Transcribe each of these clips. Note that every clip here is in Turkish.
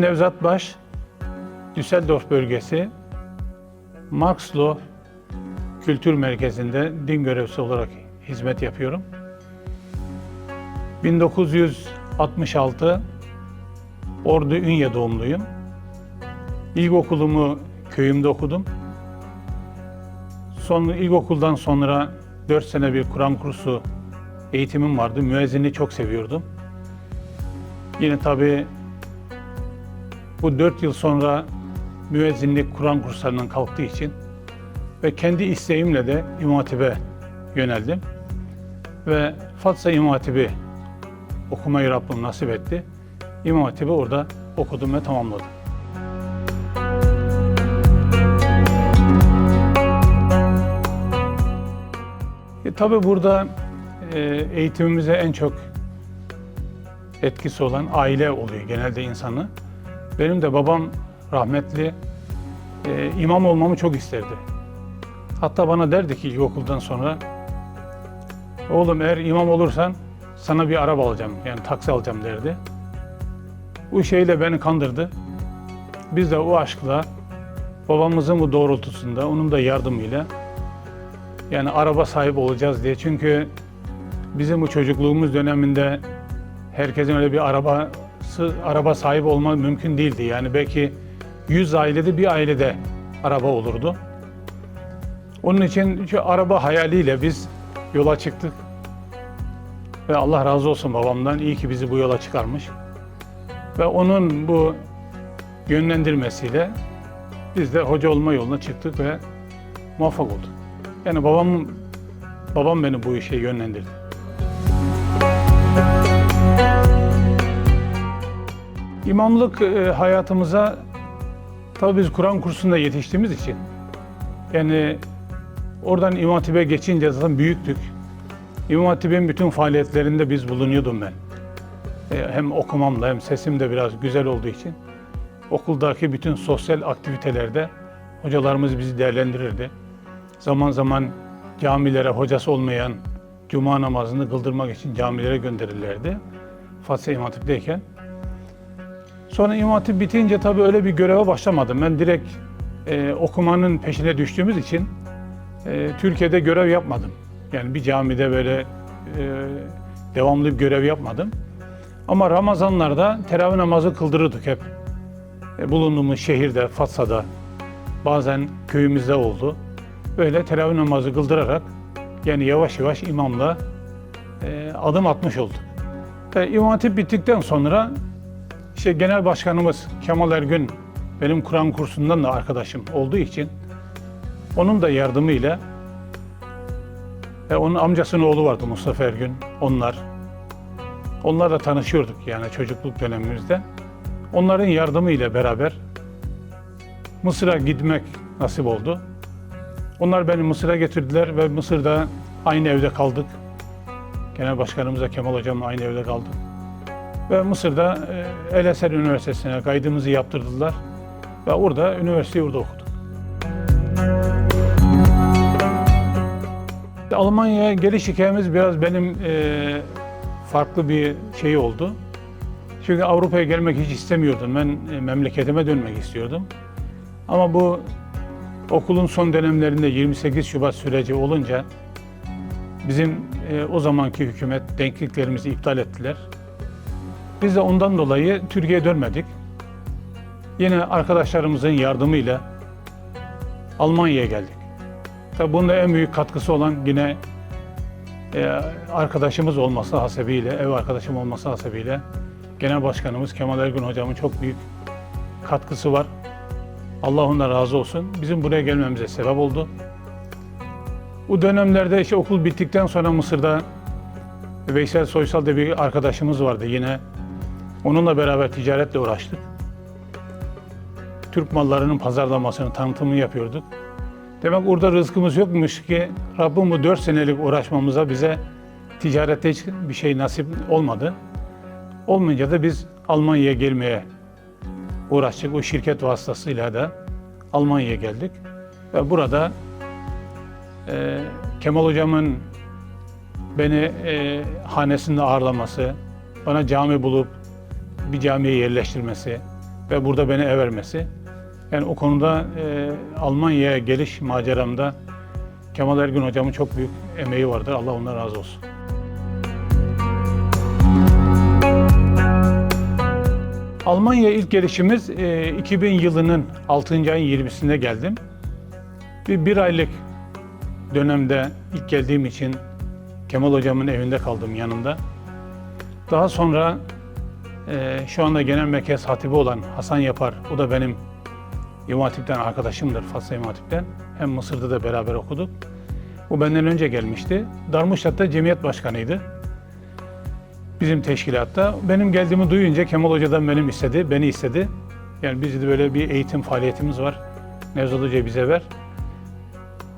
Nevzat Baş. Düsseldorf bölgesi Maxlo Kültür Merkezi'nde din görevlisi olarak hizmet yapıyorum. 1966 Ordu Ünye doğumluyum. İlkokulumu köyümde okudum. Sonra ilkokuldan sonra 4 sene bir Kur'an kursu eğitimim vardı. Müezzinliği çok seviyordum. Yine tabii bu 4 yıl sonra müezzinlik Kur'an kurslarından kalktığı için ve kendi isteğimle de İmam Hatip'e yöneldim. Ve Fatsa İmam Hatip'i okumayı Rabbim nasip etti. İmam Hatip'i orada okudum ve tamamladım. E, tabii burada e, eğitimimize en çok etkisi olan aile oluyor genelde insanı. Benim de babam rahmetli e, imam olmamı çok isterdi. Hatta bana derdi ki ilkokuldan sonra oğlum eğer imam olursan sana bir araba alacağım yani taksi alacağım derdi. Bu şeyle beni kandırdı. Biz de o aşkla babamızın bu doğrultusunda onun da yardımıyla yani araba sahibi olacağız diye. Çünkü bizim bu çocukluğumuz döneminde herkesin öyle bir arabası, araba sahibi olma mümkün değildi. Yani belki 100 ailede bir ailede araba olurdu. Onun için şu araba hayaliyle biz yola çıktık. Ve Allah razı olsun babamdan. iyi ki bizi bu yola çıkarmış. Ve onun bu yönlendirmesiyle biz de hoca olma yoluna çıktık ve muvaffak olduk. Yani babam babam beni bu işe yönlendirdi. İmamlık e, hayatımıza tabii biz Kur'an kursunda yetiştiğimiz için yani oradan İmam Hatip'e geçince zaten büyüktük. İmam Hatip'in bütün faaliyetlerinde biz bulunuyordum ben. E, hem okumamla hem sesim de biraz güzel olduğu için okuldaki bütün sosyal aktivitelerde hocalarımız bizi değerlendirirdi. Zaman zaman camilere hocası olmayan cuma namazını kıldırmak için camilere gönderirlerdi. Fatih İmam Hatip'teyken. Sonra İmam Hatip bitince tabii öyle bir göreve başlamadım. Ben direkt e, okumanın peşine düştüğümüz için e, Türkiye'de görev yapmadım. Yani bir camide böyle e, devamlı bir görev yapmadım. Ama Ramazanlarda teravih namazı kıldırırdık hep. E, bulunduğumuz şehirde, Fatsa'da, bazen köyümüzde oldu. Böyle teravih namazı kıldırarak yani yavaş yavaş imamla e, adım atmış olduk. E, İmam Hatip bittikten sonra işte genel başkanımız Kemal Ergün benim Kur'an kursundan da arkadaşım olduğu için onun da yardımıyla ve onun amcasının oğlu vardı Mustafa Ergün. Onlar. Onlarla tanışıyorduk yani çocukluk dönemimizde. Onların yardımıyla beraber Mısır'a gitmek nasip oldu. Onlar beni Mısır'a getirdiler ve Mısır'da aynı evde kaldık. Genel Başkanımızla Kemal Hocam'la aynı evde kaldık. Ve Mısır'da e, El Eser Üniversitesi'ne kaydımızı yaptırdılar. Ve orada, üniversiteyi orada okuduk. Almanya'ya geliş hikayemiz biraz benim e, farklı bir şey oldu. Çünkü Avrupa'ya gelmek hiç istemiyordum. Ben e, memleketime dönmek istiyordum. Ama bu okulun son dönemlerinde 28 Şubat süreci olunca bizim e, o zamanki hükümet denkliklerimizi iptal ettiler. Biz de ondan dolayı Türkiye'ye dönmedik. Yine arkadaşlarımızın yardımıyla Almanya'ya geldik. Tabii bunda en büyük katkısı olan yine e, arkadaşımız olması hasebiyle, ev arkadaşım olması hasebiyle Genel Başkanımız Kemal Ergün Hocam'ın çok büyük katkısı var. Allah ondan razı olsun. Bizim buraya gelmemize sebep oldu. Bu dönemlerde işte okul bittikten sonra Mısır'da Veysel Soysal diye bir arkadaşımız vardı yine. Onunla beraber ticaretle uğraştık. Türk mallarının pazarlamasını, tanıtımını yapıyorduk. Demek orada rızkımız yokmuş ki Rabbim bu dört senelik uğraşmamıza bize ticarette hiç bir şey nasip olmadı. Olmayınca da biz Almanya'ya gelmeye uğraştık. O şirket vasıtasıyla da Almanya'ya geldik. Ve burada e, Kemal Hocam'ın beni e, hanesinde ağırlaması, bana cami bulup bir camiye yerleştirmesi, ve burada beni ev vermesi. Yani o konuda e, Almanya'ya geliş maceramda Kemal Ergün hocamın çok büyük emeği vardır. Allah ondan razı olsun. Almanya ilk gelişimiz e, 2000 yılının 6. ayın 20'sinde geldim. Bir, bir aylık dönemde ilk geldiğim için Kemal hocamın evinde kaldım yanında. Daha sonra e, şu anda genel merkez hatibi olan Hasan Yapar, o da benim İmam Hatip'ten arkadaşımdır, Fasla İmam Hatip'ten. Hem Mısır'da da beraber okuduk. Bu benden önce gelmişti. Darmstadt'ta cemiyet başkanıydı. Bizim teşkilatta. Benim geldiğimi duyunca Kemal Hoca'dan benim istedi, beni istedi. Yani bizde böyle bir eğitim faaliyetimiz var. Nevzat Hoca bize ver.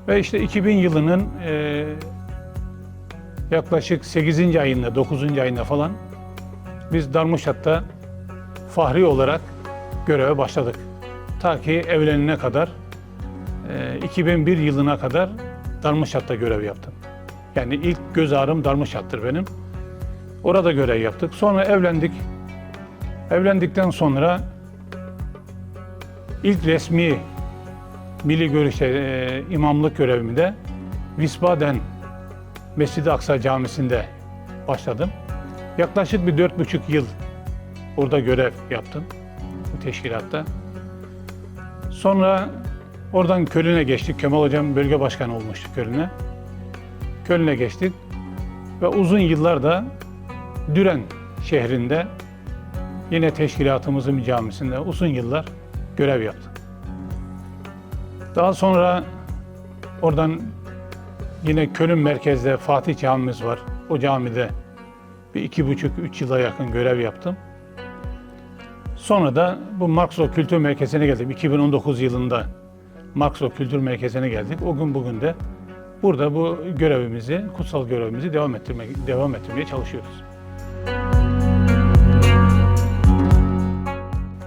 Ve işte 2000 yılının e, yaklaşık 8. ayında, 9. ayında falan biz Darmstadt'ta fahri olarak göreve başladık. Ta ki evlenene kadar, e, 2001 yılına kadar Darmstadt'ta görev yaptım. Yani ilk göz ağrım Darmstadt'tır benim. Orada görev yaptık. Sonra evlendik. Evlendikten sonra ilk resmi milli görüşte e, imamlık görevimi de Wiesbaden Mescid-i Aksa Camisi'nde başladım. Yaklaşık bir dört buçuk yıl orada görev yaptım bu teşkilatta. Sonra oradan Kölün'e geçtik. Kemal Hocam bölge başkanı olmuştu Kölün'e. Kölün'e geçtik ve uzun yıllar da Düren şehrinde yine teşkilatımızın camisinde uzun yıllar görev yaptım. Daha sonra oradan yine Köln merkezde Fatih Camimiz var. O camide bir iki buçuk, üç yıla yakın görev yaptım. Sonra da bu Marxo Kültür Merkezi'ne geldim. 2019 yılında Marxo Kültür Merkezi'ne geldik. O gün bugün de burada bu görevimizi, kutsal görevimizi devam ettirmek, devam ettirmeye çalışıyoruz.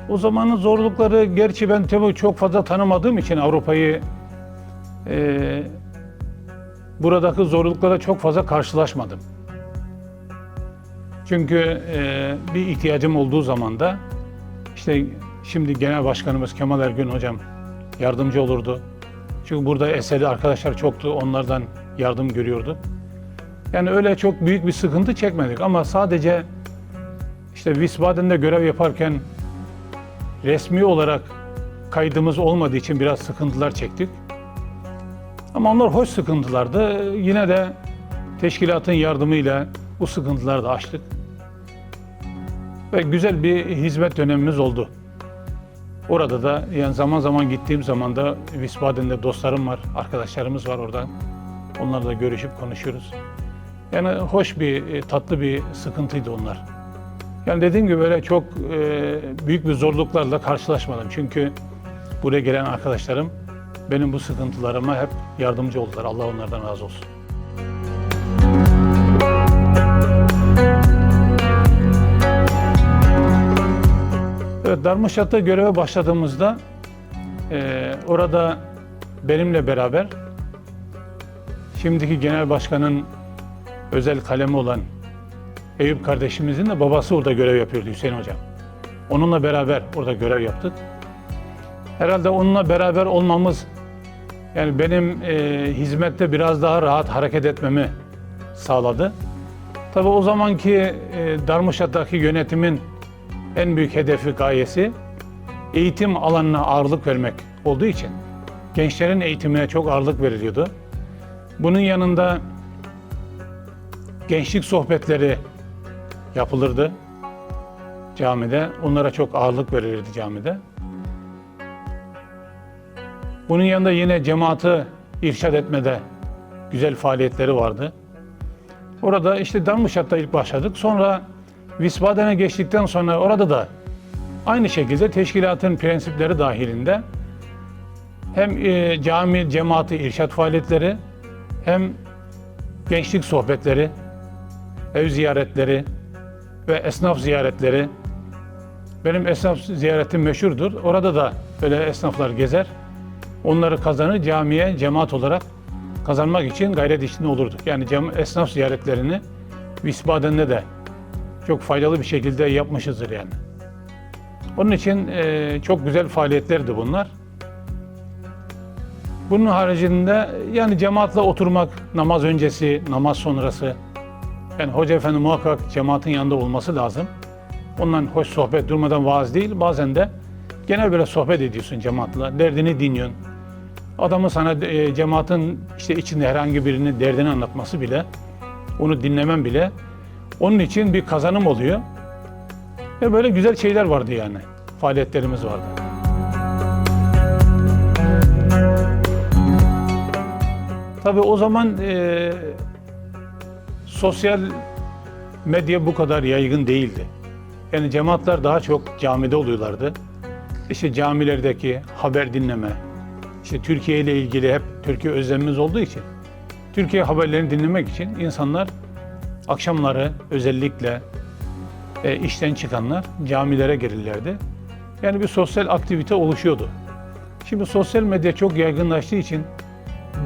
O zamanın zorlukları, gerçi ben tabii çok fazla tanımadığım için Avrupa'yı e, buradaki zorluklara çok fazla karşılaşmadım. Çünkü e, bir ihtiyacım olduğu zaman da işte şimdi Genel Başkanımız Kemal Ergün Hocam yardımcı olurdu. Çünkü burada eseri arkadaşlar çoktu, onlardan yardım görüyordu. Yani öyle çok büyük bir sıkıntı çekmedik ama sadece işte Wiesbaden'de görev yaparken resmi olarak kaydımız olmadığı için biraz sıkıntılar çektik. Ama onlar hoş sıkıntılardı. Yine de teşkilatın yardımıyla bu sıkıntıları da aştık. Ve güzel bir hizmet dönemimiz oldu. Orada da yani zaman zaman gittiğim zaman da Wiesbaden'de dostlarım var, arkadaşlarımız var orada. Onlarla görüşüp konuşuyoruz. Yani hoş bir, e, tatlı bir sıkıntıydı onlar. Yani dediğim gibi böyle çok e, büyük bir zorluklarla karşılaşmadım. Çünkü buraya gelen arkadaşlarım benim bu sıkıntılarıma hep yardımcı oldular. Allah onlardan razı olsun. Evet, Darmstadt'ta göreve başladığımızda e, orada benimle beraber şimdiki genel başkanın özel kalemi olan Eyüp kardeşimizin de babası orada görev yapıyordu Hüseyin Hocam. Onunla beraber orada görev yaptık. Herhalde onunla beraber olmamız yani benim e, hizmette biraz daha rahat hareket etmemi sağladı. Tabii o zamanki e, Darmstadt'taki yönetimin en büyük hedefi, gayesi eğitim alanına ağırlık vermek olduğu için gençlerin eğitimine çok ağırlık veriliyordu. Bunun yanında gençlik sohbetleri yapılırdı camide. Onlara çok ağırlık verilirdi camide. Bunun yanında yine cemaati irşad etmede güzel faaliyetleri vardı. Orada işte Darmstadt'ta ilk başladık. Sonra Wiesbaden'e geçtikten sonra orada da aynı şekilde teşkilatın prensipleri dahilinde hem e, cami cemaati irşad faaliyetleri hem gençlik sohbetleri, ev ziyaretleri ve esnaf ziyaretleri. Benim esnaf ziyaretim meşhurdur. Orada da böyle esnaflar gezer. Onları kazanır camiye cemaat olarak kazanmak için gayret içinde olurduk. Yani esnaf ziyaretlerini Wiesbaden'de de çok faydalı bir şekilde yapmışızdır yani. Onun için e, çok güzel faaliyetlerdi bunlar. Bunun haricinde yani cemaatle oturmak, namaz öncesi, namaz sonrası. Yani hoca efendi muhakkak cemaatin yanında olması lazım. Ondan hoş sohbet durmadan vaaz değil, bazen de genel böyle sohbet ediyorsun cemaatla, derdini dinliyorsun. Adamın sana e, cemaatin işte içinde herhangi birinin derdini anlatması bile, onu dinlemen bile onun için bir kazanım oluyor. Ve böyle güzel şeyler vardı yani. Faaliyetlerimiz vardı. Tabii o zaman e, sosyal medya bu kadar yaygın değildi. Yani cemaatler daha çok camide oluyorlardı. İşte camilerdeki haber dinleme, işte Türkiye ile ilgili hep Türkiye özlemimiz olduğu için Türkiye haberlerini dinlemek için insanlar akşamları özellikle e, işten çıkanlar camilere gelirlerdi. Yani bir sosyal aktivite oluşuyordu. Şimdi sosyal medya çok yaygınlaştığı için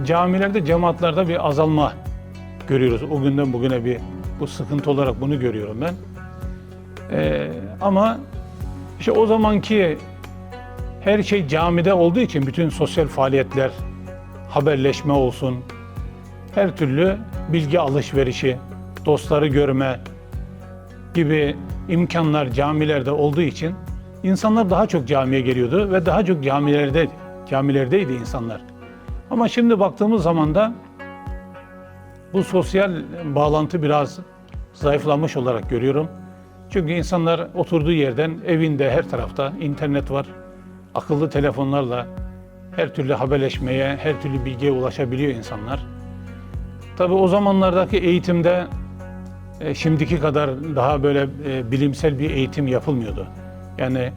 camilerde, cemaatlerde bir azalma görüyoruz. O günden bugüne bir bu sıkıntı olarak bunu görüyorum ben. Ee, ama işte o zamanki her şey camide olduğu için bütün sosyal faaliyetler, haberleşme olsun, her türlü bilgi alışverişi, dostları görme gibi imkanlar camilerde olduğu için insanlar daha çok camiye geliyordu ve daha çok camilerde camilerdeydi insanlar. Ama şimdi baktığımız zaman da bu sosyal bağlantı biraz zayıflamış olarak görüyorum. Çünkü insanlar oturduğu yerden evinde her tarafta internet var. Akıllı telefonlarla her türlü haberleşmeye, her türlü bilgiye ulaşabiliyor insanlar. Tabii o zamanlardaki eğitimde e, şimdiki kadar daha böyle e, bilimsel bir eğitim yapılmıyordu. Yani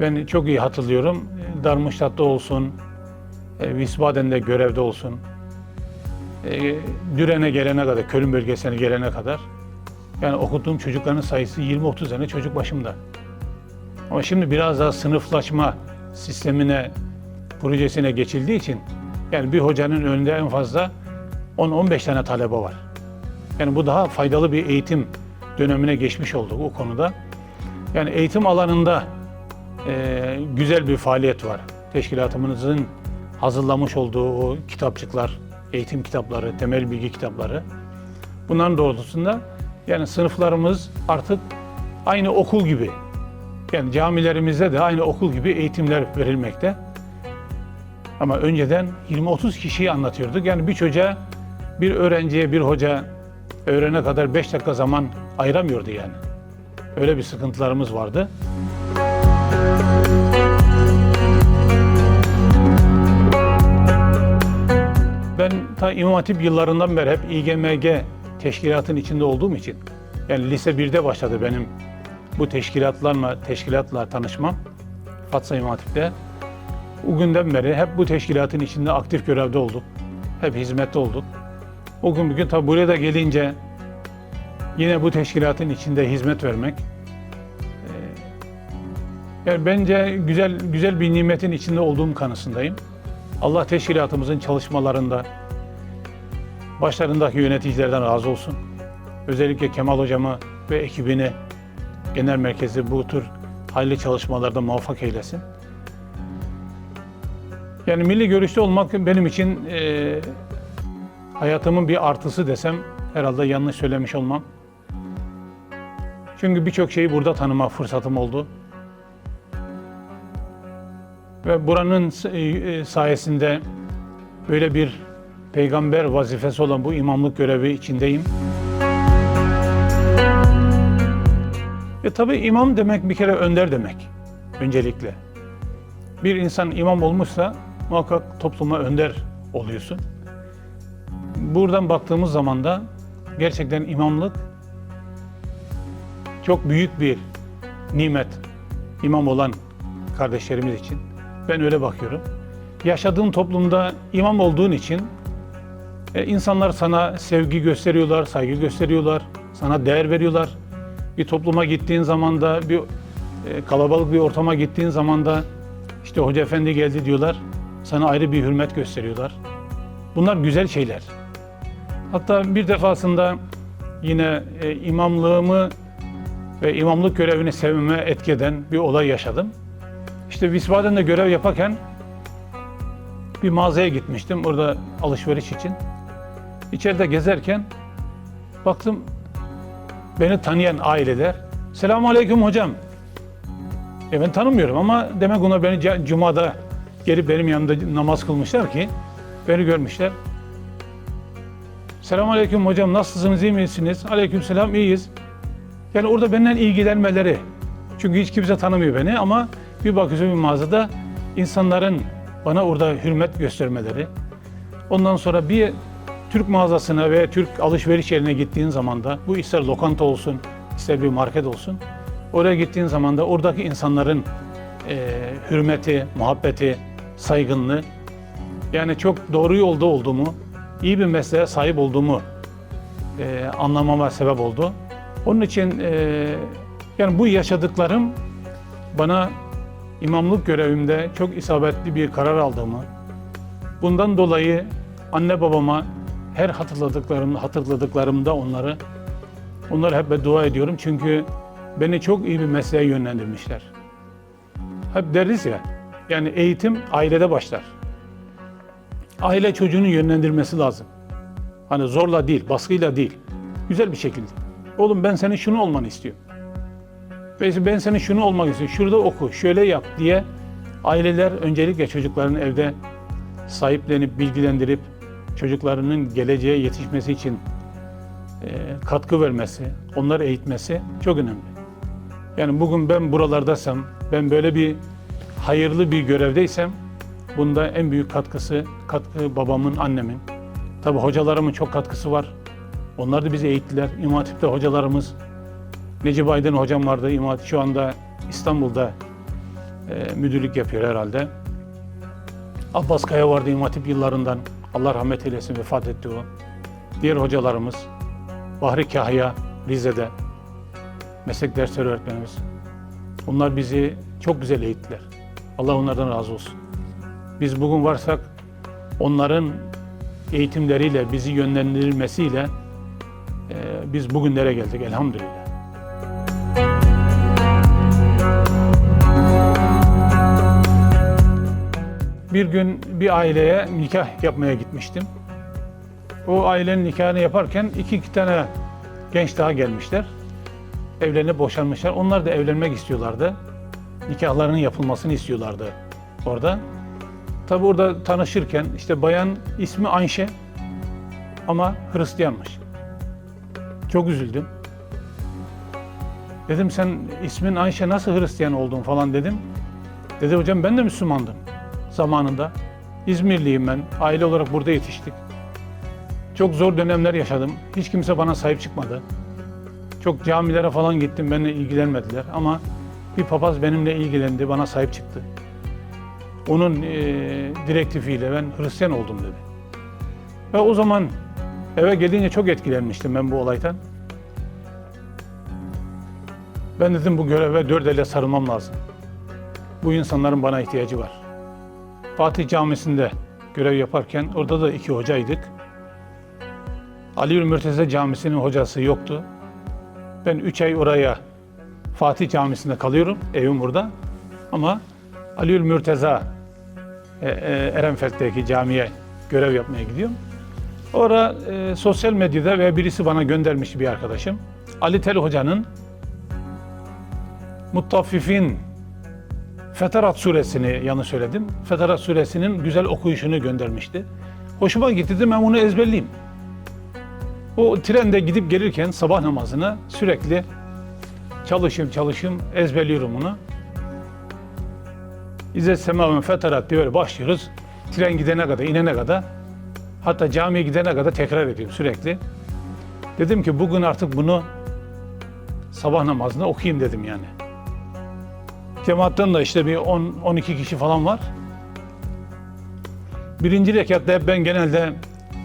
ben çok iyi hatırlıyorum. Darmstadt'ta olsun, e, Wiesbaden'de görevde olsun, e, Düren'e gelene kadar, Köln bölgesine gelene kadar yani okuttuğum çocukların sayısı 20-30 tane çocuk başımda. Ama şimdi biraz daha sınıflaşma sistemine, projesine geçildiği için yani bir hocanın önünde en fazla 10-15 tane talebe var. Yani bu daha faydalı bir eğitim dönemine geçmiş olduk o konuda. Yani eğitim alanında e, güzel bir faaliyet var. Teşkilatımızın hazırlamış olduğu o kitapçıklar, eğitim kitapları, temel bilgi kitapları. Bunların doğrultusunda yani sınıflarımız artık aynı okul gibi. Yani camilerimizde de aynı okul gibi eğitimler verilmekte. Ama önceden 20-30 kişiyi anlatıyorduk. Yani bir çocuğa, bir öğrenciye, bir hoca öğrene kadar 5 dakika zaman ayıramıyordu yani. Öyle bir sıkıntılarımız vardı. Ben ta İmam Hatip yıllarından beri hep İGMG teşkilatın içinde olduğum için yani lise 1'de başladı benim bu teşkilatlarla teşkilatla tanışmam Fatsa İmam Hatip'te. O günden beri hep bu teşkilatın içinde aktif görevde olduk. Hep hizmette olduk. O gün bugün tabi buraya da gelince yine bu teşkilatın içinde hizmet vermek e, yani bence güzel güzel bir nimetin içinde olduğum kanısındayım. Allah teşkilatımızın çalışmalarında başlarındaki yöneticilerden razı olsun. Özellikle Kemal hocamı ve ekibini genel merkezi bu tür hayırlı çalışmalarda muvaffak eylesin. Yani milli görüşte olmak benim için e, hayatımın bir artısı desem herhalde yanlış söylemiş olmam. Çünkü birçok şeyi burada tanıma fırsatım oldu. Ve buranın e, sayesinde böyle bir peygamber vazifesi olan bu imamlık görevi içindeyim. E tabi imam demek bir kere önder demek öncelikle. Bir insan imam olmuşsa muhakkak topluma önder oluyorsun. Buradan baktığımız zaman da gerçekten imamlık çok büyük bir nimet imam olan kardeşlerimiz için. Ben öyle bakıyorum. Yaşadığın toplumda imam olduğun için e, insanlar sana sevgi gösteriyorlar, saygı gösteriyorlar, sana değer veriyorlar. Bir topluma gittiğin zaman da bir e, kalabalık bir ortama gittiğin zaman da işte hoca efendi geldi diyorlar. Sana ayrı bir hürmet gösteriyorlar. Bunlar güzel şeyler. Hatta bir defasında yine e, imamlığımı ve imamlık görevini sevmeme etki eden bir olay yaşadım. İşte Wiesbaden'de görev yaparken bir mağazaya gitmiştim orada alışveriş için. İçeride gezerken baktım beni tanıyan aileler Selamun Aleyküm hocam. E ben tanımıyorum ama demek onlar beni Cuma'da gelip benim yanımda namaz kılmışlar ki beni görmüşler. Selamun Aleyküm hocam nasılsınız iyi misiniz? Aleyküm selam iyiyiz. Yani orada benden ilgilenmeleri. Çünkü hiç kimse tanımıyor beni ama bir bakıyorsun bir mağazada insanların bana orada hürmet göstermeleri. Ondan sonra bir Türk mağazasına ve Türk alışveriş yerine gittiğin zaman da bu ister lokanta olsun, ister bir market olsun. Oraya gittiğin zaman da oradaki insanların eee, hürmeti, muhabbeti, saygınlığı yani çok doğru yolda olduğumu, iyi bir mesleğe sahip olduğumu eee, anlamama sebep oldu. Onun için eee, yani bu yaşadıklarım bana imamlık görevimde çok isabetli bir karar aldığımı, bundan dolayı anne babama her hatırladıklarım, hatırladıklarımda onları onlara hep dua ediyorum çünkü beni çok iyi bir mesleğe yönlendirmişler. Hep deriz ya, yani eğitim ailede başlar. Aile çocuğunu yönlendirmesi lazım. Hani zorla değil, baskıyla değil. Güzel bir şekilde. Oğlum ben senin şunu olmanı istiyorum. Ben senin şunu olmak istiyorum. Şurada oku, şöyle yap diye aileler öncelikle çocukların evde sahiplenip, bilgilendirip çocuklarının geleceğe yetişmesi için e, katkı vermesi, onları eğitmesi çok önemli. Yani bugün ben buralardaysam, ben böyle bir hayırlı bir görevdeysem bunda en büyük katkısı katkı babamın, annemin. Tabi hocalarımın çok katkısı var. Onlar da bizi eğittiler. İmam Hatip'te hocalarımız Necip Aydın hocam vardı. İmam Hatip şu anda İstanbul'da e, müdürlük yapıyor herhalde. Abbas Kaya vardı İmam Hatip yıllarından. Allah rahmet eylesin vefat etti o. Diğer hocalarımız Bahri Kahya Rize'de meslek dersleri öğretmenimiz. Onlar bizi çok güzel eğittiler. Allah onlardan razı olsun. Biz bugün varsak onların eğitimleriyle, bizi yönlendirilmesiyle e, biz bugünlere geldik elhamdülillah. Bir gün bir aileye nikah yapmaya gitmiştim. O ailenin nikahını yaparken iki, iki tane genç daha gelmişler. Evlenip boşanmışlar. Onlar da evlenmek istiyorlardı. Nikahlarının yapılmasını istiyorlardı orada. Tabi orada tanışırken işte bayan ismi Ayşe ama Hristiyanmış. Çok üzüldüm. Dedim sen ismin Ayşe nasıl Hristiyan oldun falan dedim. Dedi hocam ben de Müslümandım zamanında. İzmirliyim ben. Aile olarak burada yetiştik. Çok zor dönemler yaşadım. Hiç kimse bana sahip çıkmadı. Çok camilere falan gittim. Benimle ilgilenmediler. Ama bir papaz benimle ilgilendi. Bana sahip çıktı. Onun eee, direktifiyle ben Hristiyan oldum dedi. Ve o zaman eve gelince çok etkilenmiştim ben bu olaydan. Ben dedim bu göreve dört elle sarılmam lazım. Bu insanların bana ihtiyacı var. Fatih Camisi'nde görev yaparken orada da iki hocaydık. Ali Mürteze Camisi'nin hocası yoktu. Ben üç ay oraya Fatih Camisi'nde kalıyorum. Evim burada. Ama Ali Mürteza e, e, Erenfeld'deki camiye görev yapmaya gidiyorum. Orada e, sosyal medyada ve birisi bana göndermişti bir arkadaşım. Ali Tel Hoca'nın Muttaffifin Fetarat suresini yanlış söyledim. Fetarat suresinin güzel okuyuşunu göndermişti. Hoşuma gitti dedim ben bunu ezberleyeyim. O trende gidip gelirken sabah namazına sürekli çalışayım çalışayım ezberliyorum bunu. İzzet Semav'ın Fetarat diye böyle başlıyoruz. Tren gidene kadar, inene kadar hatta camiye gidene kadar tekrar ediyorum sürekli. Dedim ki bugün artık bunu sabah namazında okuyayım dedim yani. Cemaatten de işte bir 10-12 kişi falan var. Birinci rekatta hep ben genelde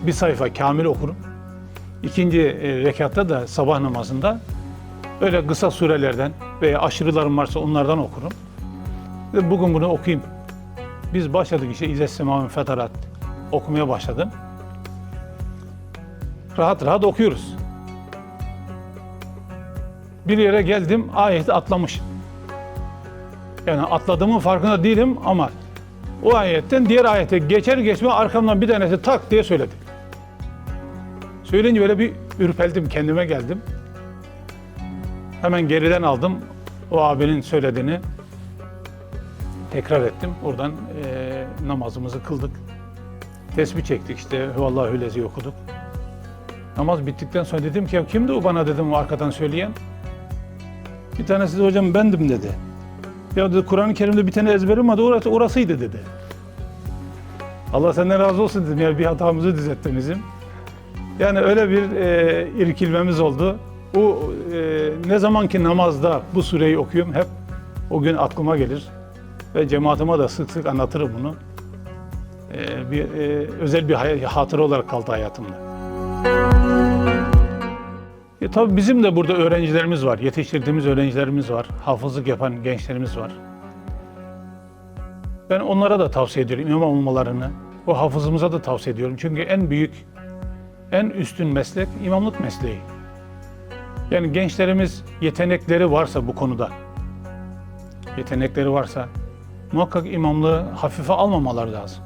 bir sayfa kamil okurum. İkinci e, rekatta da sabah namazında öyle kısa surelerden veya aşırılarım varsa onlardan okurum. Ve bugün bunu okuyayım. Biz başladık işte İzzet Sema'nın Fetarat okumaya başladım. Rahat rahat okuyoruz. bir yere geldim, ayeti atlamış. Yani atladığımın farkında değilim ama o ayetten diğer ayete geçer geçme arkamdan bir tanesi tak diye söyledi. Söyleyince böyle bir ürpeldim, kendime geldim. Hemen geriden aldım o abinin söylediğini. Tekrar ettim. Oradan eee, namazımızı kıldık. Tesbih çektik işte. Huvallahü lezi okuduk. Namaz bittikten sonra dedim ki ya kimdi o bana dedim o arkadan söyleyen. Bir tanesi de hocam bendim dedi. Ya dedi Kur'an-ı Kerim'de bir tane ezberim vardı orası, orasıydı dedi. Allah senden razı olsun dedim ya bir hatamızı düzelttin bizim. Yani öyle bir e, irkilmemiz oldu. Bu e, ne zamanki namazda bu sureyi okuyorum hep o gün aklıma gelir. Ve cemaatime de sık sık anlatırım bunu. E, bir, e, özel bir hatıra olarak kaldı hayatımda. E, tabii bizim de burada öğrencilerimiz var, yetiştirdiğimiz öğrencilerimiz var, hafızlık yapan gençlerimiz var. Ben onlara da tavsiye ediyorum imam olmalarını. O hafızımıza da tavsiye ediyorum. Çünkü en büyük, en üstün meslek imamlık mesleği. Yani gençlerimiz yetenekleri varsa bu konuda, yetenekleri varsa muhakkak imamlığı hafife almamaları lazım.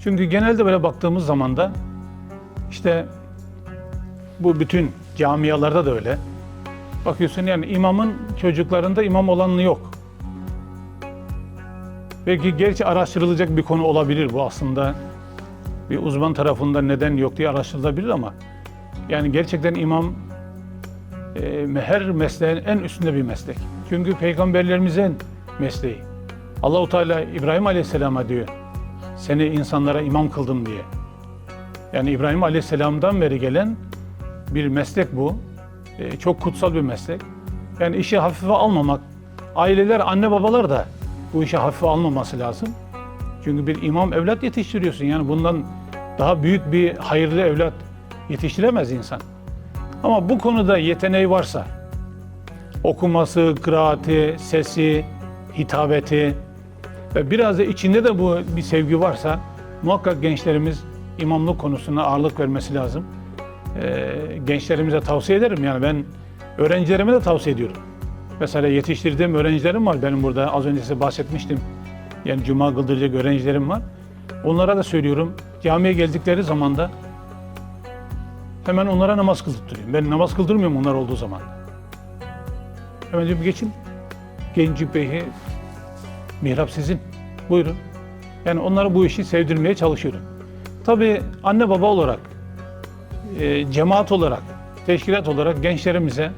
Çünkü genelde böyle baktığımız zaman da işte bu bütün camialarda da öyle. Bakıyorsun yani imamın çocuklarında imam olanı yok. Belki gerçi araştırılacak bir konu olabilir bu aslında. Bir uzman tarafından neden yok diye araştırılabilir ama yani gerçekten imam e, her mesleğin en üstünde bir meslek. Çünkü peygamberlerimizin mesleği. Allahu Teala İbrahim Aleyhisselam'a diyor. Seni insanlara imam kıldım diye. Yani İbrahim Aleyhisselam'dan beri gelen bir meslek bu. E, çok kutsal bir meslek. Yani işi hafife almamak, aileler, anne babalar da bu işi hafife almaması lazım. Çünkü bir imam evlat yetiştiriyorsun. Yani bundan daha büyük bir hayırlı evlat yetiştiremez insan. Ama bu konuda yeteneği varsa, okuması, kıraati, sesi, hitabeti ve biraz da içinde de bu bir sevgi varsa muhakkak gençlerimiz imamlık konusuna ağırlık vermesi lazım. Ee, gençlerimize tavsiye ederim yani ben öğrencilerime de tavsiye ediyorum. Mesela yetiştirdiğim öğrencilerim var benim burada az önce size bahsetmiştim. Yani cuma kıldıracak öğrencilerim var. Onlara da söylüyorum camiye geldikleri zaman da hemen onlara namaz kıldırıyorum. Ben namaz kıldırmıyorum onlar olduğu zaman. Hemen diyorum geçin. Genci Bey'i mihrap sizin. Buyurun. Yani onlara bu işi sevdirmeye çalışıyorum. Tabii anne baba olarak, e, cemaat olarak, teşkilat olarak gençlerimize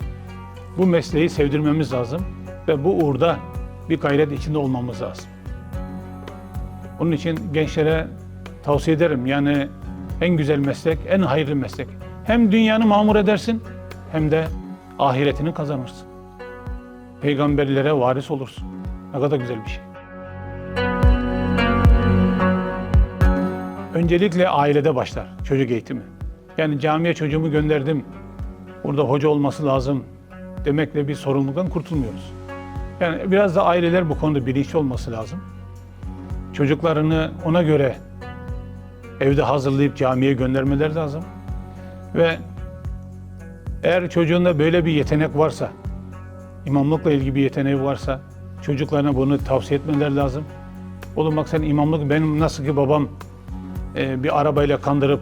bu mesleği sevdirmemiz lazım ve bu uğurda bir gayret içinde olmamız lazım. Onun için gençlere tavsiye ederim. Yani en güzel meslek, en hayırlı meslek. Hem dünyanı mamur edersin hem de ahiretini kazanırsın. Peygamberlere varis olursun. Ne kadar güzel bir şey. Öncelikle ailede başlar çocuk eğitimi. Yani camiye çocuğumu gönderdim, burada hoca olması lazım demekle bir sorumluluktan kurtulmuyoruz. Yani biraz da aileler bu konuda bilinçli olması lazım. Çocuklarını ona göre evde hazırlayıp camiye göndermeleri lazım. Ve eğer çocuğunda böyle bir yetenek varsa, imamlıkla ilgili bir yeteneği varsa çocuklarına bunu tavsiye etmeleri lazım. Oğlum bak sen imamlık benim nasıl ki babam bir arabayla kandırıp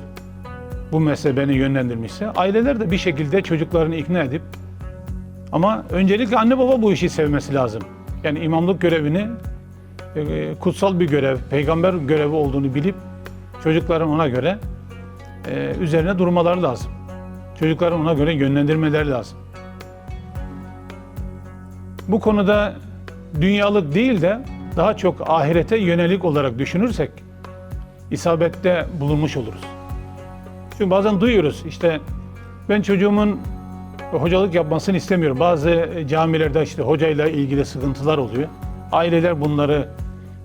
bu mesele beni yönlendirmişse aileler de bir şekilde çocuklarını ikna edip ama öncelikle anne baba bu işi sevmesi lazım. Yani imamlık görevini e, kutsal bir görev, peygamber görevi olduğunu bilip çocukların ona göre e, üzerine durmaları lazım. Çocukların ona göre yönlendirmeleri lazım. Bu konuda dünyalık değil de daha çok ahirete yönelik olarak düşünürsek isabette bulunmuş oluruz. Çünkü bazen duyuyoruz işte ben çocuğumun hocalık yapmasını istemiyorum. Bazı camilerde işte hocayla ilgili sıkıntılar oluyor. Aileler bunları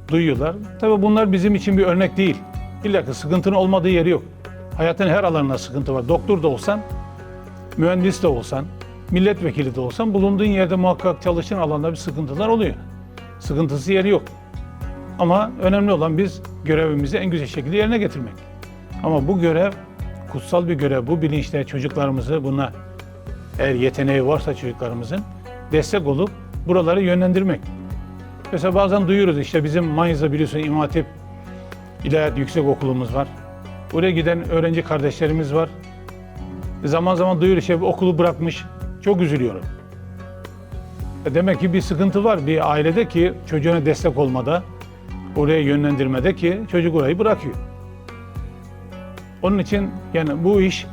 duyuyorlar. Tabii bunlar bizim için bir örnek değil. İlla ki sıkıntının olmadığı yeri yok. Hayatın her alanında sıkıntı var. Doktor da olsan, mühendis de olsan, milletvekili de olsan bulunduğun yerde muhakkak çalıştığın alanda bir sıkıntılar oluyor. Sıkıntısı yeri yok. Ama önemli olan biz görevimizi en güzel şekilde yerine getirmek. Ama bu görev kutsal bir görev. Bu bilinçle çocuklarımızı buna eğer yeteneği varsa çocuklarımızın destek olup buraları yönlendirmek. Mesela bazen duyuyoruz işte bizim Mayıs'ta biliyorsun İmam Hatip İlahiyat Yüksek Okulumuz var. Oraya giden öğrenci kardeşlerimiz var. Zaman zaman duyuyoruz işte okulu bırakmış. Çok üzülüyorum. E Demek ki bir sıkıntı var bir ailede ki çocuğuna destek olmada, oraya yönlendirmede ki çocuk orayı bırakıyor. Onun için yani bu iş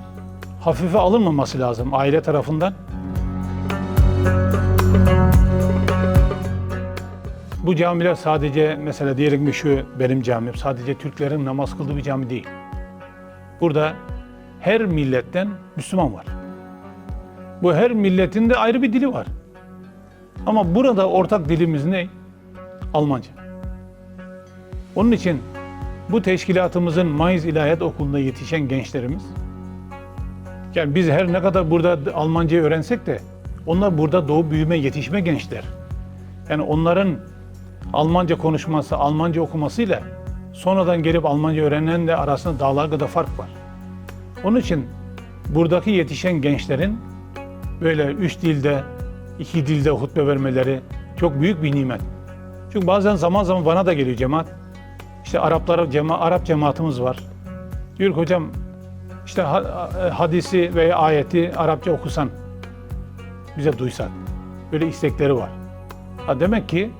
hafife alınmaması lazım aile tarafından. Bu camiler sadece mesela diyelim ki şu benim camim sadece Türklerin namaz kıldığı bir cami değil. Burada her milletten Müslüman var. Bu her milletin de ayrı bir dili var. Ama burada ortak dilimiz ne? Almanca. Onun için bu teşkilatımızın Mayıs İlahiyat Okulu'nda yetişen gençlerimiz, yani biz her ne kadar burada Almancayı öğrensek de onlar burada doğup büyüme, yetişme gençler. Yani onların Almanca konuşması, Almanca okumasıyla sonradan gelip Almanca öğrenenle arasında dağlar kadar fark var. Onun için buradaki yetişen gençlerin böyle üç dilde, iki dilde hutbe vermeleri çok büyük bir nimet. Çünkü bazen zaman zaman bana da geliyor cemaat. İşte Araplara cema Arap cemaatimiz var. Diyor ki hocam işte ha- hadisi veya ayeti Arapça okusan bize duysak. Böyle istekleri var. Ha demek ki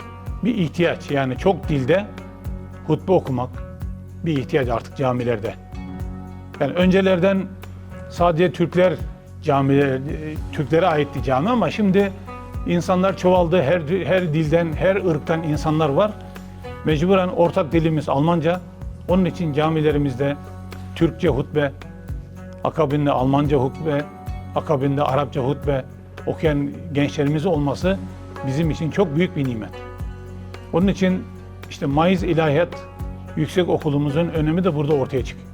bir ihtiyaç yani çok dilde hutbe okumak bir ihtiyaç artık camilerde. Yani öncelerden sadece Türkler camiler, e, Türklere aitti cami ama şimdi insanlar çoğaldı. Her her dilden, her ırktan insanlar var. Mecburen ortak dilimiz Almanca. Onun için camilerimizde Türkçe hutbe, akabinde Almanca hutbe, akabinde Arapça hutbe okuyan gençlerimiz olması bizim için çok büyük bir nimet. Onun için işte Mayıs İlahiyat Yüksek Okulumuzun önemi de burada ortaya çıkıyor.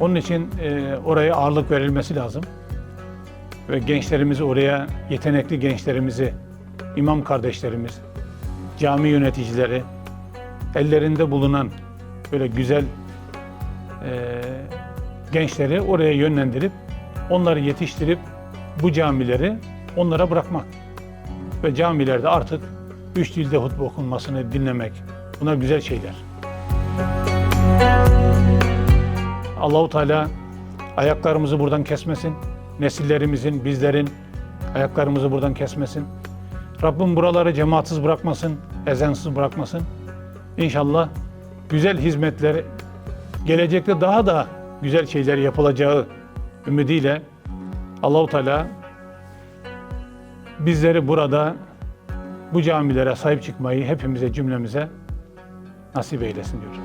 Onun için e, oraya ağırlık verilmesi lazım. Ve gençlerimizi oraya, yetenekli gençlerimizi, imam kardeşlerimiz, cami yöneticileri, ellerinde bulunan böyle güzel e, gençleri oraya yönlendirip, onları yetiştirip bu camileri onlara bırakmak. Ve camilerde artık üç dilde hutbe okunmasını dinlemek, bunlar güzel şeyler. Allahu Teala ayaklarımızı buradan kesmesin. Nesillerimizin, bizlerin ayaklarımızı buradan kesmesin. Rabbim buraları cemaatsiz bırakmasın, ezansız bırakmasın. İnşallah güzel hizmetler, gelecekte daha da güzel şeyler yapılacağı ümidiyle Allahu Teala bizleri burada bu camilere sahip çıkmayı hepimize cümlemize nasip eylesin diyorum.